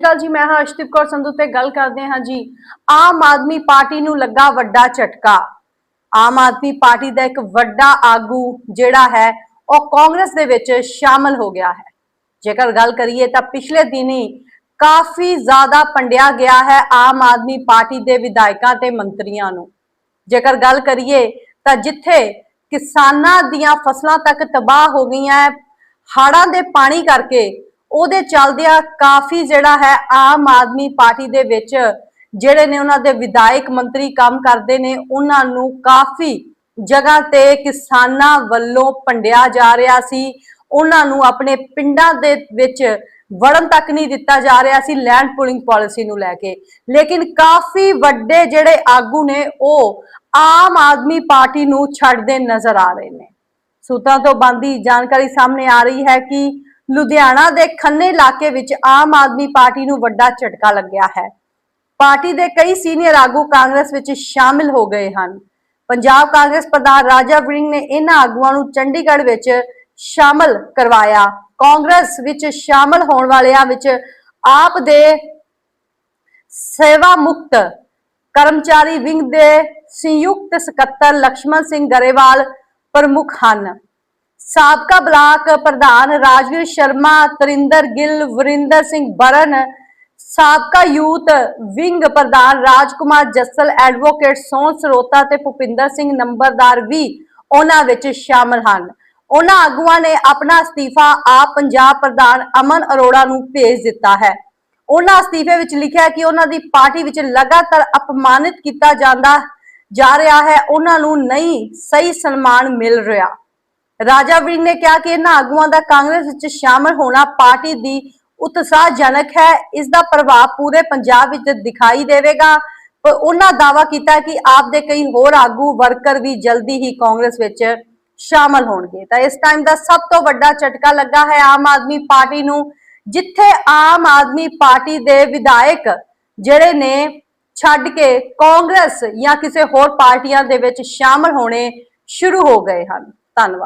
ਗੱਲ ਜੀ, ਮੈਂ ਹਾਂ ਅਸ਼ਦੀਪ ਕੌਰ ਸੰਧੂ ਤੇ ਗੱਲ ਕਰਦੇ ਹਾਂ ਜੀ। ਆਮ ਆਦਮੀ ਪਾਰਟੀ ਨੂੰ ਲੱਗਾ ਵੱਡਾ ਝਟਕਾ। ਆਮ ਆਦਮੀ ਪਾਰਟੀ ਦਾ ਇੱਕ ਵੱਡਾ ਆਗੂ ਜਿਹੜਾ ਹੈ, ਉਹ ਕਾਂਗਰਸ ਦੇ ਵਿੱਚ ਸ਼ਾਮਲ ਹੋ ਗਿਆ ਹੈ। ਜੇਕਰ ਗੱਲ ਕਰੀਏ ਤਾਂ ਪਿਛਲੇ ਦਿਨੀ ਕਾਫੀ ਜ਼ਿਆਦਾ ਪੰਡਿਆ ਗਿਆ ਹੈ ਆਮ ਆਦਮੀ ਪਾਰਟੀ ਦੇ ਵਿਧਾਇਕਾਂ ਤੇ ਮੰਤਰੀਆਂ ਨੂੰ। ਜੇਕਰ ਗੱਲ ਕਰੀਏ ਤਾਂ ਜਿੱਥੇ ਕਿਸਾਨਾਂ ਦੀਆਂ ਫਸਲਾਂ ਤੱਕ ਤਬਾਹ ਹੋ ਗਈਆਂ ਹੈ ਹੜ੍ਹਾਂ ਦੇ ਪਾਣੀ ਕਰਕੇ ਉਹਦੇ ਚੱਲਦਿਆਂ ਕਾਫੀ ਜਿਹੜਾ ਹੈ ਆਮ ਆਦਮੀ ਪਾਰਟੀ ਦੇ ਵਿੱਚ ਜਿਹੜੇ ਨੇ ਉਹਨਾਂ ਦੇ ਵਿਧਾਇਕ ਮੰਤਰੀ ਕੰਮ ਕਰਦੇ ਨੇ, ਉਹਨਾਂ ਨੂੰ ਕਾਫੀ ਜਗ੍ਹਾ ਤੇ ਕਿਸਾਨਾਂ ਵੱਲੋਂ ਭੰਡਿਆ ਜਾ ਰਿਹਾ ਸੀ। ਉਹਨਾਂ ਨੂੰ ਆਪਣੇ ਪਿੰਡਾਂ ਦੇ ਵਿੱਚ ਵੜਨ ਤੱਕ ਨਹੀਂ ਦਿੱਤਾ ਜਾ ਰਿਹਾ ਸੀ, ਲੈਂਡ ਪੂਲਿੰਗ ਪਾਲਿਸੀ ਨੂੰ ਲੈ ਕੇ। ਲੇਕਿਨ ਕਾਫੀ ਵੱਡੇ ਜਿਹੜੇ ਆਗੂ ਨੇ, ਉਹ ਆਮ ਆਦਮੀ ਪਾਰਟੀ ਨੂੰ ਛੱਡਦੇ ਨਜ਼ਰ ਆ ਰਹੇ ਨੇ। ਸੂਤਰਾਂ ਤੋਂ ਬੰਦੀ ਜਾਣਕਾਰੀ ਸਾਹਮਣੇ ਆ ਰਹੀ ਹੈ ਕਿ ਲੁਧਿਆਣਾ ਦੇ ਖੰਨੇ ਇਲਾਕੇ ਵਿੱਚ ਆਮ ਆਦਮੀ ਪਾਰਟੀ ਨੂੰ ਵੱਡਾ ਝਟਕਾ ਲੱਗਿਆ ਹੈ। ਪਾਰਟੀ ਦੇ ਕਈ ਸੀਨੀਅਰ ਆਗੂ ਕਾਂਗਰਸ ਵਿੱਚ ਸ਼ਾਮਿਲ ਹੋ ਗਏ ਹਨ। ਪੰਜਾਬ ਕਾਂਗਰਸ ਪ੍ਰਧਾਨ ਰਾਜਾ ਵੜਿੰਗ ਨੇ ਇਹਨਾਂ ਆਗੂਆਂ ਨੂੰ ਚੰਡੀਗੜ੍ਹ ਵਿੱਚ ਸ਼ਾਮਿਲ ਕਰਵਾਇਆ। ਕਾਂਗਰਸ ਵਿੱਚ ਸ਼ਾਮਲ ਹੋਣ ਵਾਲਿਆਂ ਵਿੱਚ ਆਪ ਦੇ ਸੇਵਾ ਮੁਕਤ ਕਰਮਚਾਰੀ ਵਿੰਗ ਦੇ ਸੰਯੁਕਤ ਸਕੱਤਰ ਲక్ష్మణ ਸਿੰਘ ਗਰੇਵਾਲ ਪ੍ਰਮੁੱਖ ਹਨ। ਸਾਬਕਾ ਬਲਾਕ ਪ੍ਰਧਾਨ ਰਾਜਵੀਰ ਸ਼ਰਮਾ, ਤਰਿੰਦਰ ਗਿੱਲ, ਵਰਿੰਦਰ ਸਿੰਘ ਬਰਨ, ਸਾਬਕਾ ਯੂਥ ਵਿੰਗ ਪ੍ਰਧਾਨ ਰਾਜਕੁਮਾਰ ਜੱਸਲ, ਐਡਵੋਕੇਟ ਸੋਹਣ ਸਰੋਤਾ ਤੇ ਭੁਪਿੰਦਰ ਸਿੰਘ ਨੰਬਰਦਾਰ ਵੀ ਉਹਨਾਂ ਵਿੱਚ ਸ਼ਾਮਲ ਹਨ। ਉਹਨਾਂ ਆਗੂਆਂ ਨੇ ਆਪਣਾ ਅਸਤੀਫਾ ਆਪ ਪੰਜਾਬ ਪ੍ਰਧਾਨ ਅਮਨ ਅਰੋੜਾ ਨੂੰ ਭੇਜ ਦਿੱਤਾ ਹੈ। ਉਹਨਾਂ ਅਸਤੀਫੇ ਵਿੱਚ ਲਿਖਿਆ ਕਿ ਉਹਨਾਂ ਦੀ ਪਾਰਟੀ ਵਿੱਚ ਲਗਾਤਾਰ ਅਪਮਾਨਿਤ ਕੀਤਾ ਜਾਂਦਾ ਜਾ ਰਿਹਾ ਹੈ। ਉਹਨਾਂ ਨੂੰ ਨਹੀਂ ਸਹੀ ਸਨਮਾਨ ਮਿਲ ਰਿਹਾ। ਰਾਜਾ ਵੜਿੰਗ ਨੇ ਕਿਹਾ ਕਿ ਇਹਨਾਂ ਆਗੂਆਂ ਦਾ ਕਾਂਗਰਸ ਵਿੱਚ ਸ਼ਾਮਲ ਹੋਣਾ ਪਾਰਟੀ ਦੀ ਉਤਸ਼ਾਹਜਨਕ ਹੈ। ਇਸ ਦਾ ਪ੍ਰਭਾਵ ਪੂਰੇ ਪੰਜਾਬ ਵਿੱਚ ਦਿਖਾਈ ਦੇਵੇਗਾ। ਪਰ ਉਹਨਾਂ ਦਾਵਾ ਕੀਤਾ ਕਿ ਆਪ ਦੇ ਕਈ ਹੋਰ ਆਗੂ ਵਰਕਰ ਵੀ ਜਲਦੀ ਹੀ ਕਾਂਗਰਸ ਵਿੱਚ ਸ਼ਾਮਲ ਹੋਣਗੇ। ਤਾਂ ਇਸ ਟਾਈਮ ਦਾ ਸਭ ਤੋਂ ਵੱਡਾ ਝਟਕਾ ਲੱਗਾ ਹੈ ਆਮ ਆਦਮੀ ਪਾਰਟੀ ਨੂੰ, ਜਿੱਥੇ ਆਮ ਆਦਮੀ ਪਾਰਟੀ ਦੇ ਵਿਧਾਇਕ ਜਿਹੜੇ ਨੇ ਛੱਡ ਕੇ ਕਾਂਗਰਸ ਜਾਂ ਕਿਸੇ ਹੋਰ ਪਾਰਟੀਆਂ ਦੇ ਵਿੱਚ ਸ਼ਾਮਲ ਹੋਣੇ ਸ਼ੁਰੂ ਹੋ ਗਏ ਹਨ। ਧੰਨਵਾਦ।